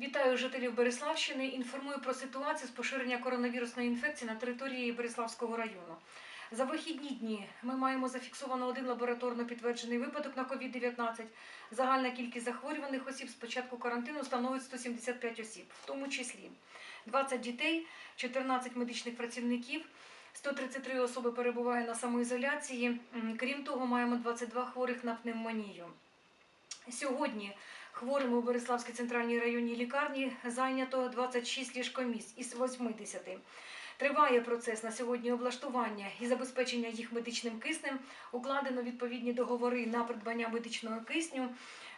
Вітаю жителів Береславщини. Інформую про ситуацію з поширення коронавірусної інфекції на території Береславського району. За вихідні дні ми маємо зафіксовано один лабораторно підтверджений випадок на COVID-19. Загальна кількість захворюваних осіб з початку карантину становить 175 осіб, в тому числі 20 дітей, 14 медичних працівників, 133 особи перебуває на самоізоляції. Крім того, маємо 22 хворих на пневмонію. Сьогодні хворими у Береславській центральній районній лікарні зайнято 26 ліжкомісць із 80. Триває процес на сьогодні облаштування і забезпечення їх медичним киснем. Укладено відповідні договори на придбання медичного кисню.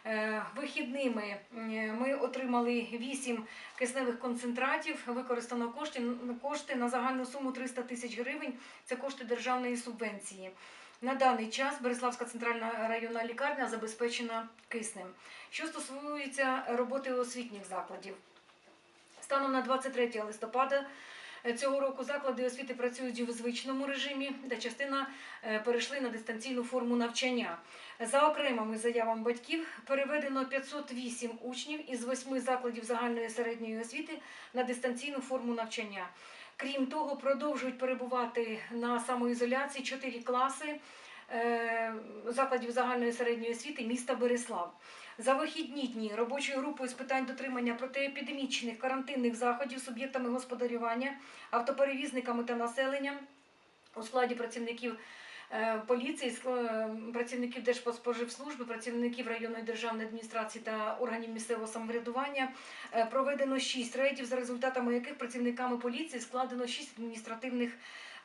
Е, Вихідними ми отримали 8 кисневих концентратів. Використано кошти, кошти на загальну суму 300 тисяч гривень. Це кошти державної субвенції. На даний час Береславська центральна районна лікарня забезпечена киснем. Що стосується роботи освітніх закладів, станом на 23 листопада е, цього року заклади освіти працюють у звичному режимі, де частина е, перейшли на дистанційну форму навчання. За окремими заявами батьків переведено 508 учнів із восьми закладів загальної середньої освіти на дистанційну форму навчання. Крім того, продовжують перебувати на самоізоляції чотири класи е, закладів загальної середньої освіти міста Береслав. За вихідні дні робочою групою з питань дотримання протиепідемічних карантинних заходів суб'єктами господарювання, автоперевізниками та населенням у складі працівників поліції, ск- е, працівників Держподспоживслужби, працівників районної державної адміністрації та органів місцевого самоврядування е, проведено 6 рейдів, за результатами яких працівниками поліції складено 6 адміністративних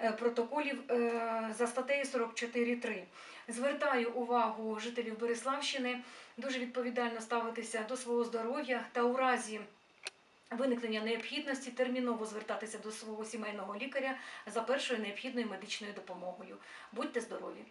е, протоколів е, за статтею 44.3. Звертаю увагу жителів Береславщини дуже відповідально ставитися до свого здоров'я та у разі виникнення необхідності терміново звертатися до свого сімейного лікаря за першою необхідною медичною допомогою. Будьте здорові!